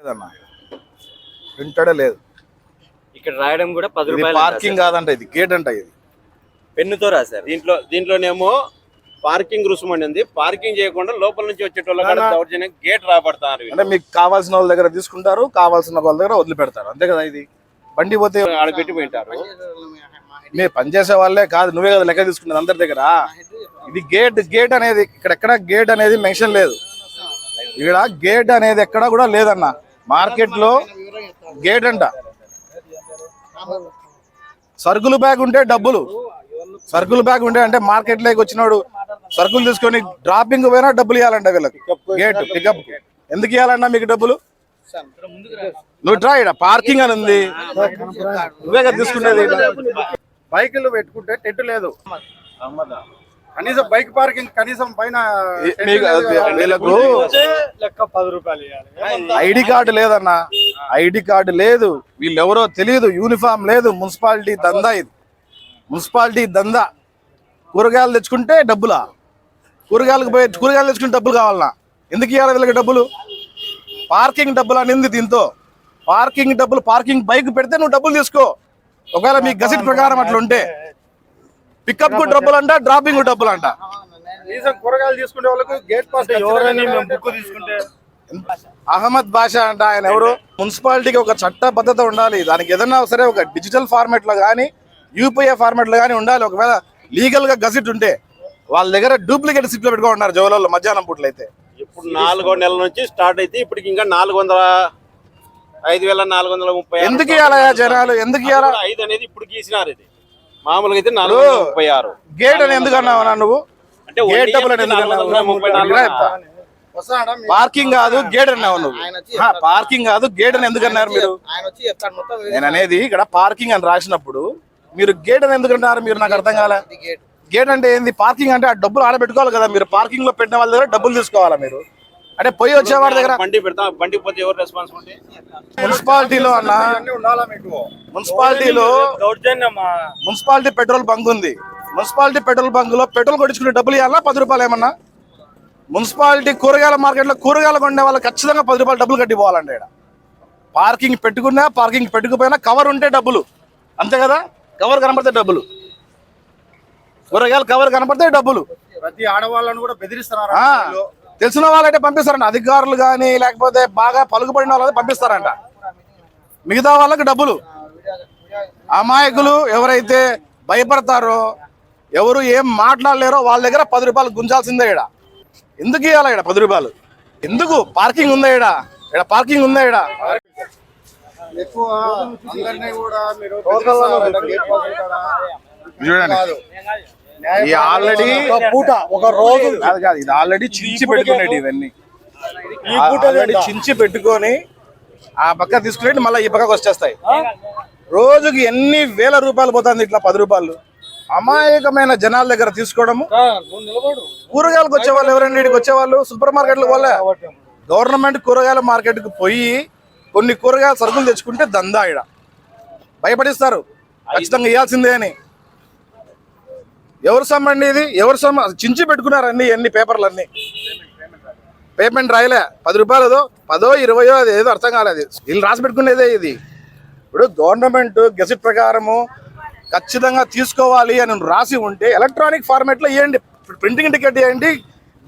లేదన్న. లేదు. ఇక్కడ రాయడం కూడా పది ఇది రూపాయలు పార్కింగ్ కాదంట ఇది గేట్ అంట ఇది. పెన్నుతో రాశారు. దీంట్లో దీంట్లోనేమో పార్కింగ్ రుసుము అని ఉంది. పార్కింగ్ చేయకుండా లోపల నుంచి వచ్చేటోళ్ళ కూడా దౌర్జన్యం గేట్ రాబడతారు అంటే మీకు కావాల్సిన వాళ్ళ దగ్గర తీసుకుంటారు కావాల్సిన వాళ్ళ దగ్గర వదిలిపెడతారు. అంతే కదా ఇది? బండి పోతే ఆడ పెట్టి పోయింటారు. మీరు పనిచేసే వాళ్ళే కాదు. నువ్వే కదా లెక్క తీసుకున్నది అందరి దగ్గర. ఇది గేట్ గేట్ అనేది ఇక్కడ ఎక్కడ గేట్ అనేది మెన్షన్ లేదు. ఇక్కడ గేట్ అనేది ఎక్కడ కూడా లేదన్న. మార్కెట్లో గేట్ అంట సరుకులు బ్యాగ్ ఉంటే డబ్బులు. సరుకులు బ్యాగ్ ఉంటే అంటే మార్కెట్లోకి వచ్చినోడు సరుకులు తీసుకొని డ్రాపింగ్ పోయినా డబ్బులు ఇవ్వాలంట వీళ్ళకి. గేట్ పికప్ ఎందుకు ఇవ్వాలన్నా మీకు డబ్బులు? నువ్వు ట్రా ఇక్కడ పార్కింగ్ అని ఉంది. నువ్వే కదా తీసుకునేది. బైకులు పెట్టుకుంటే టెంట్ లేదు. కనీసం బైక్ పార్కింగ్ కనీసం పైన ఈ- మీకు వీళ్ళకు లెక్క పది రూపాయలు ఇవ్వాలి. ఐడి కార్డు లేదన్న. ఐడి కార్డు లేదు. వీళ్ళెవరో తెలియదు యూనిఫామ్ లేదు. మున్సిపాలిటీ దందా ఇది. మున్సిపాలిటీ దందా. కూరగాయలు తెచ్చుకుంటే డబ్బులా? కూరగాయలకు పోయి కూరగాయలు తెచ్చుకుంటే డబ్బులు కావాలన్నా ఎందుకు ఇవ్వాలి వీళ్ళకి డబ్బులు? పార్కింగ్ డబ్బులు అనింది దీంతో. పార్కింగ్ డబ్బులు పార్కింగ్ బైక్ పెడితే నువ్వు డబ్బులు తీసుకో. ఒకవేళ మీ గసెట్ ప్రకారం అట్లా ఉంటే పికప్కు డబ్బులు అంట డ్రాపింగ్కు డబ్బులు అంట. కూరగాయలు తీసుకునే వాళ్ళకు గేట్ పాస్ ఎవరని మేము బుక్ తీసుకుంటే. అహ్మద్ బాషా అంట ఆయన ఎవరు? మున్సిపాలిటీకి ఒక చట్టబద్ధత ఉండాలి. దానికి ఏదన్నా సరే ఒక డిజిటల్ ఫార్మాట్లో కానీ యూపీఐ ఫార్మాట్లో కానీ ఉండాలి. ఒకవేళ లీగల్గా గసిట్ ఉంటే వాళ్ళ దగ్గర డూప్లికేట్ సిట్లు పెట్టుకో ఉన్నారు జవలలో మధ్యాహ్నం పూట్లు అయితే. ఇప్పుడు నాలుగో నెల నుంచి స్టార్ట్ అయితే ఇప్పటికి ఇంకా నాలుగు వందల ఐదు వేల నాలుగు వందల ముప్పై ఎందుకు ఇవ్వాలయ్యా జనాలు? ఎందుకు ఇవ్వాలా ఐదు అనేది ఇప్పుడు గీసినారు ఇది. మామూలుగా అయితే నాలుగు వందల ముప్పై ఆరు. గేట్ అని ఎందుకు అన్నావు అన్నా నువ్వు? అంటే గేట్ వడ్డీ డబ్బులు అని ఎందుకు నాలుగు వందల అన్నావు? ముప్పై నాలుగు ఇలా చెప్తా. వస్తాడా? పార్కింగ్ కాదు గేట్ అన్నావు నువ్వు. హా, పార్కింగ్ కాదు గేట్ అని ఎందుకు అన్నారు మీరు? ఆయన వచ్చి చెప్తాడు మొత్తం నేను అనేది ఇక్కడ పార్కింగ్ అని రాసినప్పుడు మీరు గేట్ అని ఎందుకు అన్నారు? మీరు నాకు అర్థం కాలే. గేట్. గేట్ అంటే ఏంది? పార్కింగ్ అంటే ఆ డబ్బులు ఆడబెట్టుకోవాలి కదా మీరు. పార్కింగ్లో పెట్టిన వాళ్ళ దగ్గర డబ్బులు తీసుకోవాలా మీరు? అంటే పోయి వచ్చే వాళ్ళ దగ్గర బండి పెడతాం బండి పోతే ఎవరు రెస్పాన్సిబిలిటీ మున్సిపాలిటీలో అన్న అన్ని ఉండాలా మీకు? మున్సిపాలిటీలో మున్సిపాలిటీ పెట్రోల్ బంక్ ఉంది. మున్సిపాలిటీ పెట్రోల్ బంక్లో పెట్రోల్ కొట్టించుకునే డబ్బులు ఇవ్వాలా? పది రూపాయలు ఏమన్నా? మున్సిపాలిటీ కూరగాయల మార్కెట్లో కూరగాయలు కొండే వాళ్ళు ఖచ్చితంగా పది రూపాయలు డబ్బులు కట్టి పోవాలండి ఇక్కడ పార్కింగ్ పెట్టుకున్నా పార్కింగ్ పెట్టుకుపోయినా కవర్ ఉంటే డబ్బులు. అంతే కదా? కవర్ కనపడితే డబ్బులు. కూరగాయలు కవర్ కనపడితే డబ్బులు. ప్రతి ఆడవాళ్ళను కూడా బెదిరిస్తున్నారు? తెలిసిన వాళ్ళైతే పంపిస్తారంట. అధికారులు కానీ లేకపోతే బాగా పలుకుబడిన వాళ్ళైతే పంపిస్తారంట. మిగతా వాళ్ళకి డబ్బులు. అమాయకులు ఎవరైతే భయపడతారో ఎవరు ఏం మాట్లాడలేరో వాళ్ళ దగ్గర పది రూపాయలు గుంజాల్సిందే ఇక్కడ ఎందుకు ఇవ్వాలి ఇక్కడ పది రూపాయలు? ఎందుకు పార్కింగ్ ఉందా ఇక్కడ ఇక్కడ పార్కింగ్ ఉందా ఇక్కడ ఎక్కువ అందరినీ కూడా మీరు బెదిరిస్తున్నారంట, గేట్ పాస్ ఉంటారా? చూడండి. ఈ ఆల్రెడీ పూట ఒక రోజు కాదు కాదు ఇది ఆల్రెడీ చించి పెట్టుకునేది ఇవన్నీ. ఆల్రెడీ చించి పెట్టుకొని ఆ పక్క తీసుకునేది మళ్ళీ ఈ పక్కకు వచ్చేస్తాయి. రోజుకి ఎన్ని వేల రూపాయలు పోతుంది ఇట్లా పది రూపాయలు? అమాయకమైన జనాల దగ్గర తీసుకోవడము? కూరగాయలకు వచ్చేవాళ్ళు ఎవరండి ఇక్కడికి వచ్చేవాళ్ళు? సూపర్ మార్కెట్లకు వాళ్ళే గవర్నమెంట్ కూరగాయల మార్కెట్కి పోయి కొన్ని కూరగాయల సరుకులు తెచ్చుకుంటే దందా ఇక్కడ భయపడిస్తారు. ఖచ్చితంగా ఇవ్వాల్సిందే అని. ఎవరు సొమ్ము అండి ఇది? ఎవరు సొమ్ము? చించి పెట్టుకున్నారండి ఎన్ని పేపర్లు అన్ని పేమెంట్ రాయలే. పది రూపాయలు ఏదో పదో ఇరవయో అది ఏదో అర్థం కాలేదు. వీళ్ళు రాసి పెట్టుకునేదే ఇది. ఇప్పుడు గవర్నమెంట్ గెసెట్ ప్రకారము ఖచ్చితంగా తీసుకోవాలి అని రాసి ఉంటే ఎలక్ట్రానిక్ ఫార్మాట్లో ఇవ్వండి ప్రింటింగ్ టికెట్ ఇవ్వండి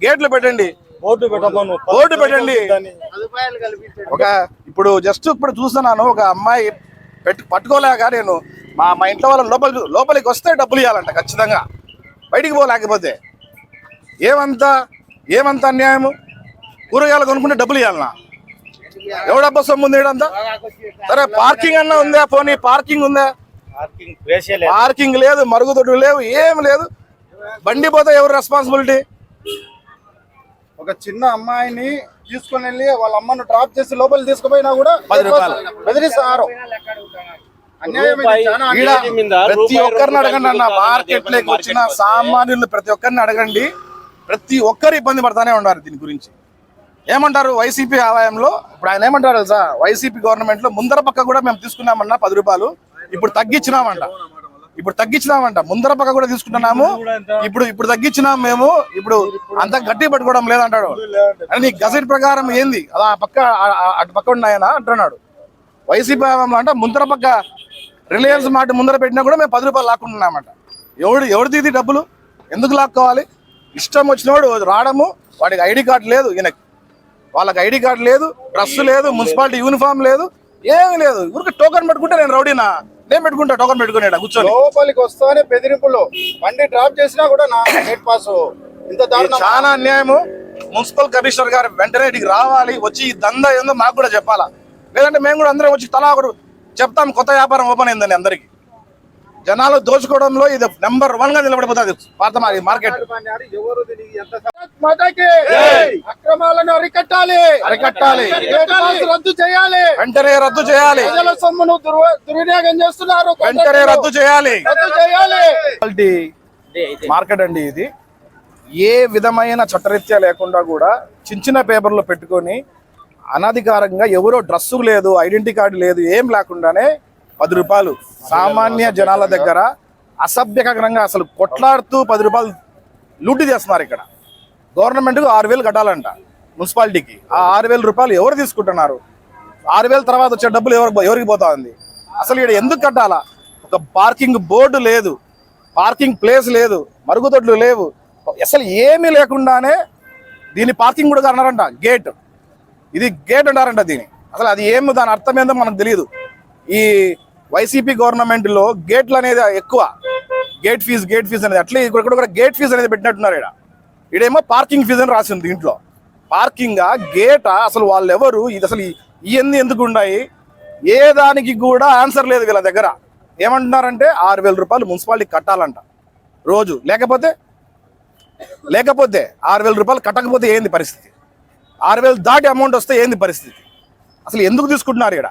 గేట్లు పెట్టండి. బోర్డు పెట్టమను. బోర్డు పెట్టండి. ఒక ఇప్పుడు జస్ట్ ఇప్పుడు చూస్తున్నాను ఒక అమ్మాయి పెట్టు పట్టుకోలేక నేను మా మా ఇంట్లో వాళ్ళ లోపలికి లోపలికి వస్తే డబ్బులు ఇవ్వాలంట ఖచ్చితంగా. బయటికి పోలేకపోతే ఏమంత ఏమంత అన్యాయము? కూరగాయలు కొనుక్కుంటే డబ్బులు ఇవ్వాలనా ఎవడబ్బా సొమ్ము ఉంది ఈడంతా? సరే పార్కింగ్ అన్నా ఉందా? పోనీ పార్కింగ్ ఉందా? పార్కింగ్ లేదు. మరుగుదొడ్డు లేవు ఏం లేదు. బండి పోతే ఎవరు రెస్పాన్సిబిలిటీ ఒక చిన్న అమ్మాయిని తీసుకొని వెళ్ళి వాళ్ళ అమ్మను డ్రాప్ చేసి లోపలికి తీసుకుపోయినా కూడా పది రూపాయలు. బెదిరిస్తారు ఈడ ప్రతి ఒక్కరిని అడగండి అన్న మార్కెట్లోకి వచ్చిన. సామాన్యులు ప్రతి ఒక్కరిని అడగండి. ప్రతి ఒక్కరు ఇబ్బంది పడతానే ఉన్నారు దీని గురించి. ఏమంటారు వైసీపీ ఆదాయంలో ఇప్పుడు ఆయన ఏమంటారు తెలుసా? వైసీపీ గవర్నమెంట్లో ముందర పక్క కూడా మేము తీసుకున్నామన్నా పది రూపాయలు. ఇప్పుడు తగ్గించినామంట. ఇప్పుడు తగ్గించినామంట. ముందర పక్క కూడా తీసుకుంటున్నాము. ఇప్పుడు ఇప్పుడు తగ్గించినాం మేము. ఇప్పుడు అంత గట్టి పట్టుకోవడం లేదంటాడు. అంటే నీ గజెట్ ప్రకారం ఏంది? అలా ఆ పక్క అటు పక్క ఉన్నాయన? అంటున్నాడు. వైసీపీ హయాంలో అంటే ముందర పక్క రిలయన్స్ మాట ముందర పెట్టినా కూడా మేము పది రూపాయలు లాక్కుంటున్నామంట ఎవడు ఎవరిది ఇది డబ్బులు? ఎందుకు లాక్కోవాలి? ఇష్టం వచ్చినోడు రావడము వాడికి ఐడి కార్డు లేదు ఈయనకి. వాళ్ళకి ఐడి కార్డు లేదు డ్రెస్ లేదు మున్సిపాలిటీ యూనిఫామ్ లేదు ఏమీ లేదు. ఊరికి టోకన్ పెట్టుకుంటే నేను రౌడీనా? నేను పెట్టుకుంటా టోకన్ పెట్టుకునేట కూర్చొని. లోపలికి వస్తానే బెదిరింపులు. బండి డ్రాప్ చేసినా కూడా నా గేట్ పాస్. ఇంత చాలా అన్యాయము. మున్సిపల్ కమిషనర్ గారు వెంటనే రావాలి వచ్చి ఈ దందా ఏందో మాకు కూడా చెప్పాలా? లేదంటే మేము కూడా అందరం వచ్చి తలా ఒకరు చెప్తాం కొత్త వ్యాపారం ఓపెన్ అయిందని అందరికి. జనాలు దోచుకోవడంలో ఇది నెంబర్ వన్గా నిలబడిపోతుంది పాత మార్కెట్. అక్రమాలను అరికట్టాలి. అరికట్టాలి. రద్దు చేయాలి. వెంటనే రద్దు చేయాలి. ప్రజల సొమ్మును దుర్వ- దుర్వినియోగం చేస్తున్నారు. వెంటనే రద్దు చేయాలి. రద్దు చేయాలి. మార్కెట్ అండి ఇది. ఏ విధమైన చట్టరీత్యా లేకుండా కూడా చిన్న చిన్న పేపర్లో పెట్టుకొని అనధికారంగా ఎవరో డ్రస్సు లేదు ఐడెంటిటీ కార్డు లేదు ఏం లేకుండానే పది రూపాయలు. సామాన్య జనాల దగ్గర అసభ్యకరంగా అసలు కొట్లాడుతూ పది రూపాయలు లూటు చేస్తున్నారు ఇక్కడ. గవర్నమెంట్కు ఆరు వేలు కట్టాలంట మున్సిపాలిటీకి. ఆ ఆరు వేల రూపాయలు ఎవరు తీసుకుంటున్నారు? ఆరు వేల తర్వాత వచ్చే డబ్బులు ఎవరికి ఎవరికి పోతా ఉంది అసలు ఇక్కడ ఎందుకు కట్టాలా? ఒక పార్కింగ్ బోర్డు లేదు పార్కింగ్ ప్లేస్ లేదు మరుగుదొడ్లు లేవు. అసలు ఏమీ లేకుండానే దీని పార్కింగ్ కూడా అన్నారంట గేట్. ఇది గేట్ అంటారంట దీని. అసలు అది ఏమి దాని అర్థం ఏందో మనకు తెలియదు. ఈ వైసీపీ గవర్నమెంట్లో గేట్లు అనేది ఎక్కువ. గేట్ ఫీజు గేట్ ఫీజు అనేది అట్లే ఇక్కడ కూడా గేట్ ఫీజు అనేది పెట్టినట్టున్నారు ఇక్కడ ఇడేమో పార్కింగ్ ఫీజు అని రాసింది దీంట్లో. పార్కింగా గేటా అసలు వాళ్ళు ఎవరు ఇది అసలు ఇవన్నీ ఎందుకు ఉన్నాయి ఏ దానికి కూడా ఆన్సర్ లేదు వీళ్ళ దగ్గర. ఏమంటున్నారంటే ఆరు వేల రూపాయలు మున్సిపాలిటీ కట్టాలంట. రోజు. లేకపోతే లేకపోతే ఆరు వేల రూపాయలు కట్టకపోతే ఏంది పరిస్థితి? ఆరు వేలు దాటి అమౌంట్ వస్తే ఏంది పరిస్థితి? అసలు ఎందుకు తీసుకుంటున్నారు ఇక్కడ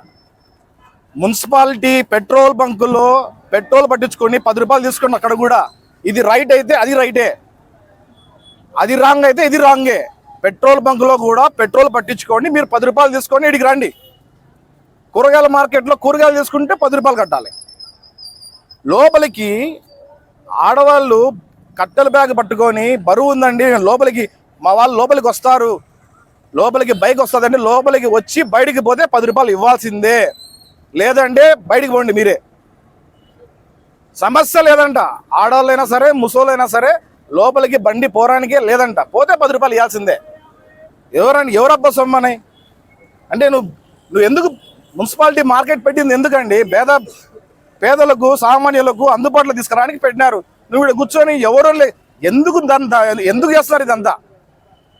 మున్సిపాలిటీ పెట్రోల్ బంకుల్లో పెట్రోల్ పట్టించుకొని పది రూపాయలు తీసుకుని అక్కడ కూడా ఇది రైట్ అయితే అది రైటే అది రాంగ్ అయితే ఇది రాంగే పెట్రోల్ బంకులో కూడా పెట్రోల్ పట్టించుకోండి మీరు పది రూపాయలు తీసుకొని ఇడికి రండి. కూరగాయల మార్కెట్లో కూరగాయలు తీసుకుంటే పది రూపాయలు కట్టాలి. లోపలికి ఆడవాళ్ళు కట్టెల బ్యాగ్ పట్టుకొని బరువు ఉందండి లోపలికి మా వాళ్ళు లోపలికి వస్తారు. లోపలికి బైక్ వస్తుందండి. లోపలికి వచ్చి బయటికి పోతే పది రూపాయలు ఇవ్వాల్సిందే. లేదంటే బయటికి పోండి మీరే. సమస్య లేదంట. ఆడవాళ్ళైనా సరే ముసోళ్ళైనా సరే లోపలికి బండి పోరానికే లేదంట. పోతే పది రూపాయలు ఇవ్వాల్సిందే. ఎవరని ఎవరబ్బ సొమ్మని? అంటే నువ్వు నువ్వు ఎందుకు మున్సిపాలిటీ మార్కెట్ పెట్టింది ఎందుకండి? పేద పేదలకు సామాన్యులకు అందుబాటులో తీసుకురావడానికి పెట్టినారు. నువ్వు ఇక్కడ కూర్చొని ఎవరో ఎందుకు ఇదంతా ఎందుకు చేస్తున్నారు ఇదంతా?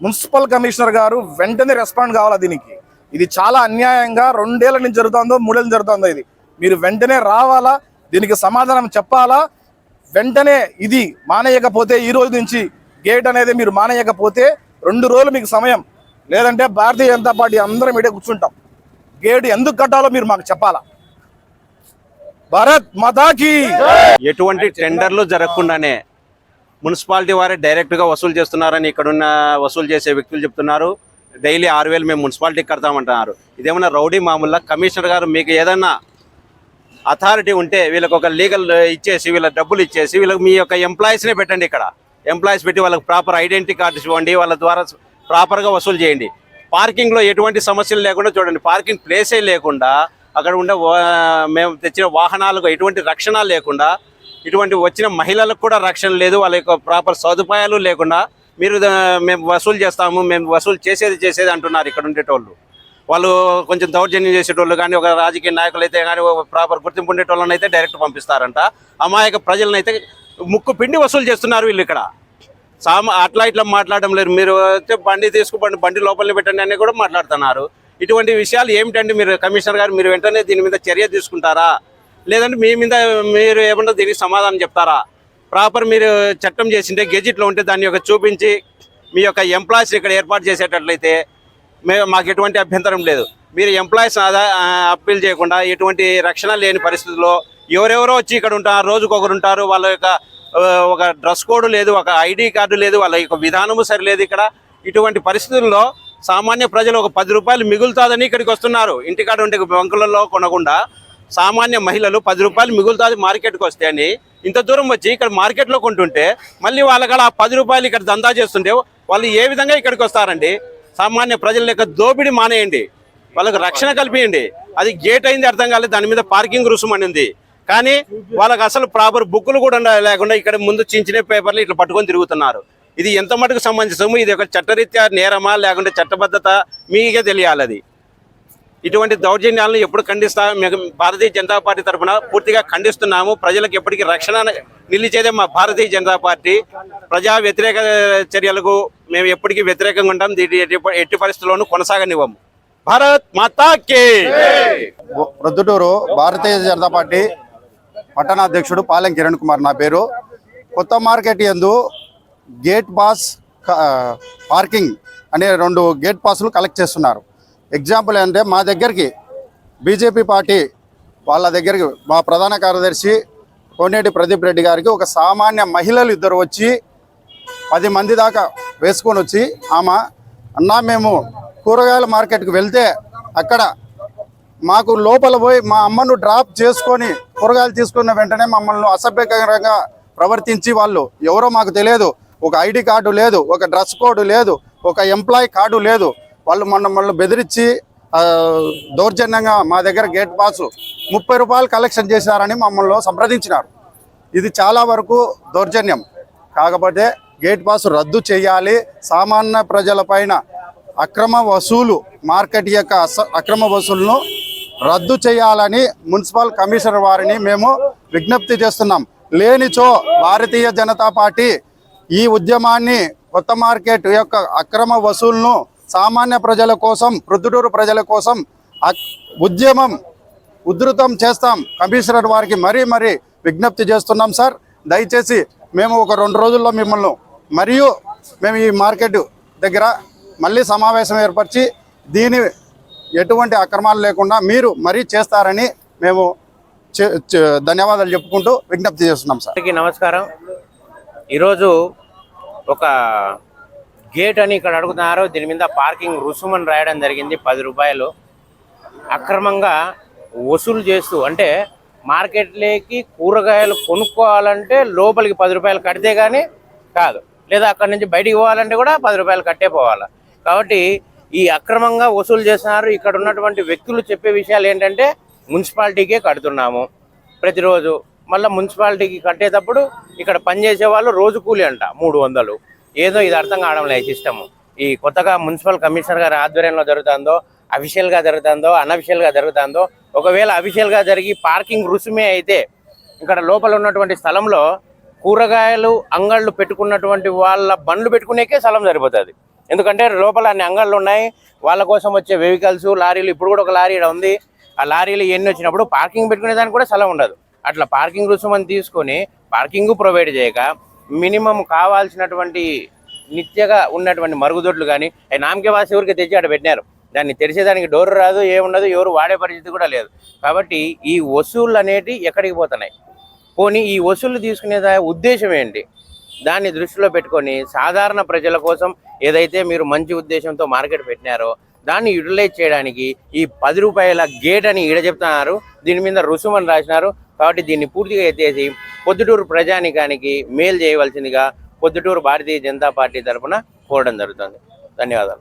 మున్సిపల్ కమిషనర్ గారు వెంటనే రెస్పాండ్ కావాలా దీనికి? ఇది చాలా అన్యాయంగా రెండేళ్ళ నుంచి జరుగుతుందో మూడేళ్ళ జరుగుతుందో ఇది. మీరు వెంటనే రావాలా? దీనికి సమాధానం చెప్పాలా? వెంటనే ఇది మానేయకపోతే ఈ రోజు నుంచి గేట్ అనేది మీరు మానేయకపోతే రెండు రోజులు మీకు సమయం. లేదంటే భారతీయ జనతా పార్టీ అందరం ఇడే కూర్చుంటాం. గేట్ ఎందుకు కట్టాలో మీరు మాకు చెప్పాలా? భారత్ మతాకి! ఎటువంటి టెండర్లు జరగకుండానే మున్సిపాలిటీ వారే డైరెక్ట్గా వసూలు చేస్తున్నారని ఇక్కడున్న వసూలు చేసే వ్యక్తులు చెప్తున్నారు. డైలీ ఆరు వేలు మేము మున్సిపాలిటీకి కడతామంటున్నారు. ఇదేమన్నా రౌడీ మామూలుగా కమిషనర్ గారు మీకు ఏదన్నా అథారిటీ ఉంటే వీళ్ళకి ఒక లీగల్ ఇచ్చేసి వీళ్ళ డబ్బులు ఇచ్చేసి వీళ్ళకి మీ యొక్క ఎంప్లాయీస్నే పెట్టండి ఇక్కడ. ఎంప్లాయీస్ పెట్టి వాళ్ళకి ప్రాపర్ ఐడెంటిటీ కార్డ్స్ ఇవ్వండి వాళ్ళ ద్వారా ప్రాపర్గా వసూలు చేయండి. పార్కింగ్లో ఎటువంటి సమస్యలు లేకుండా చూడండి. పార్కింగ్ ప్లేసే లేకుండా అక్కడ ఉండే వా- మేము తెచ్చిన వాహనాలకు ఎటువంటి రక్షణ లేకుండా ఇటువంటి వచ్చిన మహిళలకు కూడా రక్షణ లేదు వాళ్ళ యొక్క ప్రాపర్ సదుపాయాలు లేకుండా మీరు మేము వసూలు చేస్తాము మేము వసూలు చేసేది చేసేది అంటున్నారు ఇక్కడ ఉండేటోళ్ళు. వాళ్ళు కొంచెం దౌర్జన్యం చేసేటోళ్ళు కానీ ఒక రాజకీయ నాయకులు అయితే కానీ ప్రాపర్ గుర్తింపు ఉండేటోళ్ళని అయితే డైరెక్ట్ పంపిస్తారంట. అమాయక ప్రజలను అయితే ముక్కు పిండి వసూలు చేస్తున్నారు వీళ్ళు ఇక్కడ. సామ అట్లా ఇట్లా మాట్లాడడం లేదు. మీరు అయితే బండి తీసుకుపండి బండి లోపలిని పెట్టండి అని కూడా మాట్లాడుతున్నారు. ఇటువంటి విషయాలు ఏమిటండి మీరు కమిషనర్ గారు మీరు వెంటనే దీని మీద చర్య తీసుకుంటారా? లేదంటే మీ మీద మీరు ఏమన్నా దీనికి సమాధానం చెప్తారా? ప్రాపర్ మీరు చట్టం చేసింటే గెజిట్లో ఉంటే దాన్ని యొక్క చూపించి మీ యొక్క ఎంప్లాయీస్ ఇక్కడ ఏర్పాటు చేసేటట్లయితే మేము మాకు ఎటువంటి అభ్యంతరం లేదు. మీరు ఎంప్లాయీస్ ఆదా అప్పీల్ చేయకుండా ఎటువంటి రక్షణ లేని పరిస్థితుల్లో ఎవరెవరో వచ్చి ఇక్కడ ఉంటారు రోజుకు ఒకరు ఉంటారు వాళ్ళ యొక్క ఒక డ్రెస్ కోడ్ లేదు ఒక ఐడి కార్డు లేదు వాళ్ళ యొక్క విధానము సరిలేదు ఇక్కడ. ఇటువంటి పరిస్థితుల్లో సామాన్య ప్రజలు ఒక పది రూపాయలు మిగులుతుందని ఇక్కడికి వస్తున్నారు. ఇంటికాడ ఉండే బంకులలో కొనకుండా సామాన్య మహిళలు పది రూపాయలు మిగులుతుంది మార్కెట్కి వస్తే అని ఇంత దూరం వచ్చి ఇక్కడ మార్కెట్లో కొంటుంటే మళ్ళీ వాళ్ళకి ఆ పది రూపాయలు ఇక్కడ దందా చేస్తుంటే వాళ్ళు ఏ విధంగా ఇక్కడికి వస్తారండి? సామాన్య ప్రజల యొక్క దోపిడీ మానేయండి. వాళ్ళకు రక్షణ కల్పించండి అది గేట్ అయింది అర్థం కాలేదు. దాని మీద పార్కింగ్ రుసుము అనింది కానీ వాళ్ళకి అసలు ప్రాపర్ బుక్కులు కూడా లేకుండా ఇక్కడ ముందు చించిన పేపర్లు ఇట్లా పట్టుకొని తిరుగుతున్నారు. ఇది ఎంత మటుకు సంబంధించము ఇది ఒక చట్టరీత్యా నేరమా లేకుంటే చట్టబద్ధత? మీకే తెలియాలి అది. ఇటువంటి దౌర్జన్యాలను ఎప్పుడు ఖండిస్తా మేము భారతీయ జనతా పార్టీ తరఫున పూర్తిగా ఖండిస్తున్నాము. ప్రజలకు ఎప్పటికీ రక్షణ నిలిచేదే మా భారతీయ జనతా పార్టీ. ప్రజా వ్యతిరేక చర్యలకు మేము ఎప్పటికీ వ్యతిరేకంగా ఉంటాం. దీని ఎట్టి- ఎట్టి పరిస్థితుల్లోనూ కొనసాగనివ్వము. భారత్ మాతాకి ప్రొద్దుటూరు భారతీయ జనతా పార్టీ పట్టణాధ్యక్షుడు పాలెం కిరణ్ కుమార్ నా పేరు. కొత్త మార్కెట్ యందు గేట్ పాస్ పార్కింగ్ అనే రెండు గేట్ పాస్లు కలెక్ట్ చేస్తున్నారు. ఎగ్జాంపుల్ అంటే మా దగ్గరికి బీజేపీ పార్టీ వాళ్ళ దగ్గరికి మా ప్రధాన కార్యదర్శి కోనేటి ప్రదీప్ రెడ్డి గారికి ఒక సామాన్య మహిళలు ఇద్దరు వచ్చి పది మంది దాకా వేసుకొని వచ్చి ఆమె అన్నా మేము కూరగాయల మార్కెట్కి వెళ్తే అక్కడ మాకు లోపల పోయి మా అమ్మను డ్రాప్ చేసుకొని కూరగాయలు తీసుకున్న వెంటనే మమ్మల్ని అసభ్యకరంగా ప్రవర్తించి వాళ్ళు. ఎవరో మాకు తెలియదు. ఒక ఐడి కార్డు లేదు ఒక డ్రెస్ కోడ్ లేదు ఒక ఎంప్లాయీ కార్డు లేదు. వాళ్ళు మొన్న మమ్మల్ని బెదిరించి దౌర్జన్యంగా మా దగ్గర గేట్ పాస్ ముప్పై రూపాయలు కలెక్షన్ చేశారని మమ్మల్ని సంప్రదించినారు. ఇది చాలా వరకు దౌర్జన్యం. కాకపోతే గేట్ పాస్ రద్దు చేయాలి. సామాన్య ప్రజలపైన అక్రమ వసూలు మార్కెట్ యొక్క అస- అక్రమ వసూలును రద్దు చేయాలని మున్సిపల్ కమిషనర్ వారిని మేము విజ్ఞప్తి చేస్తున్నాం. లేనిచో భారతీయ జనతా పార్టీ ఈ ఉద్యమాన్ని కొత్త మార్కెట్ యొక్క అక్రమ వసూలును సామాన్య ప్రజల కోసం ప్రొద్దుటూరు ప్రజల కోసం ఉద్యమం ఉధృతం చేస్తాం. కమిషనర్ వారికి మరీ మరీ విజ్ఞప్తి చేస్తున్నాం సార్. దయచేసి మేము ఒక రెండు రోజుల్లో మిమ్మల్ని మరియు మేము ఈ మార్కెట్ దగ్గర మళ్ళీ సమావేశం ఏర్పరిచి దీని ఎటువంటి అక్రమాలు లేకుండా మీరు మరీ చేస్తారని మేము చే- చే- ధన్యవాదాలు చెప్పుకుంటూ విజ్ఞప్తి చేస్తున్నాం సార్. నమస్కారం. ఈరోజు ఒక గేట్ అని ఇక్కడ అడుగుతున్నారు. దీని మీద పార్కింగ్ రుసుమని రాయడం జరిగింది. పది రూపాయలు. అక్రమంగా వసూలు చేస్తూ అంటే మార్కెట్లోకి కూరగాయలు కొనుక్కోవాలంటే లోపలికి పది రూపాయలు కడితే కానీ కాదు. లేదా అక్కడి నుంచి బయటికి పోవాలంటే కూడా పది రూపాయలు కట్టే పోవాలి. కాబట్టి ఈ అక్రమంగా వసూలు చేస్తున్నారు. ఇక్కడ ఉన్నటువంటి వ్యక్తులు చెప్పే విషయాలు ఏంటంటే మున్సిపాలిటీకే కడుతున్నాము. ప్రతిరోజు మళ్ళీ మున్సిపాలిటీకి కట్టేటప్పుడు ఇక్కడ పనిచేసే వాళ్ళు రోజు కూలి అంట మూడు వందలు. ఏదో ఇది అర్థం కావడం లేదు సిస్టమ్. ఈ కొత్తగా మున్సిపల్ కమిషనర్ గారి ఆధ్వర్యంలో జరుగుతుందో అఫీషియల్గా జరుగుతుందో అన్అఫీషియల్గా జరుగుతుందో ఒకవేళ అఫీషియల్గా జరిగి పార్కింగ్ రుసుమే అయితే ఇక్కడ లోపల ఉన్నటువంటి స్థలంలో కూరగాయలు అంగళ్ళు పెట్టుకున్నటువంటి వాళ్ళ బండ్లు పెట్టుకునేకే స్థలం సరిపోతుంది. ఎందుకంటే లోపల అన్ని అంగళ్ళు ఉన్నాయి వాళ్ళ కోసం వచ్చే వెహికల్స్ లారీలు ఇప్పుడు కూడా ఒక లారీ ఉంది. ఆ లారీలు ఎన్ని వచ్చినప్పుడు పార్కింగ్ పెట్టుకునే దానికి కూడా స్థలం ఉండదు. అట్లా పార్కింగ్ రుసుమని తీసుకొని పార్కింగ్ ప్రొవైడ్ చేయక మినిమం కావాల్సినటువంటి నిత్యగా ఉన్నటువంటి మరుగుదొడ్లు కానీ నామకే వాసి ఊరికి తెచ్చి అక్కడ పెట్టినారు. దాన్ని తెరిచేదానికి డోర్ రాదు ఏముండదు ఎవరు వాడే పరిస్థితి కూడా లేదు. కాబట్టి ఈ వసూళ్ళు అనేటి ఎక్కడికి పోతున్నాయి? పోనీ ఈ వసూళ్ళు తీసుకునే ఉద్దేశం ఏంటి? దాన్ని దృష్టిలో పెట్టుకొని సాధారణ ప్రజల కోసం ఏదైతే మీరు మంచి ఉద్దేశంతో మార్కెట్ పెట్టినారో దాన్ని యూటిలైజ్ చేయడానికి ఈ పది రూపాయల గేట్ అని ఈడ చెప్తున్నారు. దీని మీద రుసుము అని రాసినారు. కాబట్టి దీన్ని పూర్తిగా ఎత్తేసి పొద్దుటూరు ప్రజానికానికి మేలు చేయవలసిందిగా పొద్దుటూరు భారతీయ జనతా పార్టీ తరఫున కోరడం జరుగుతుంది. ధన్యవాదాలు.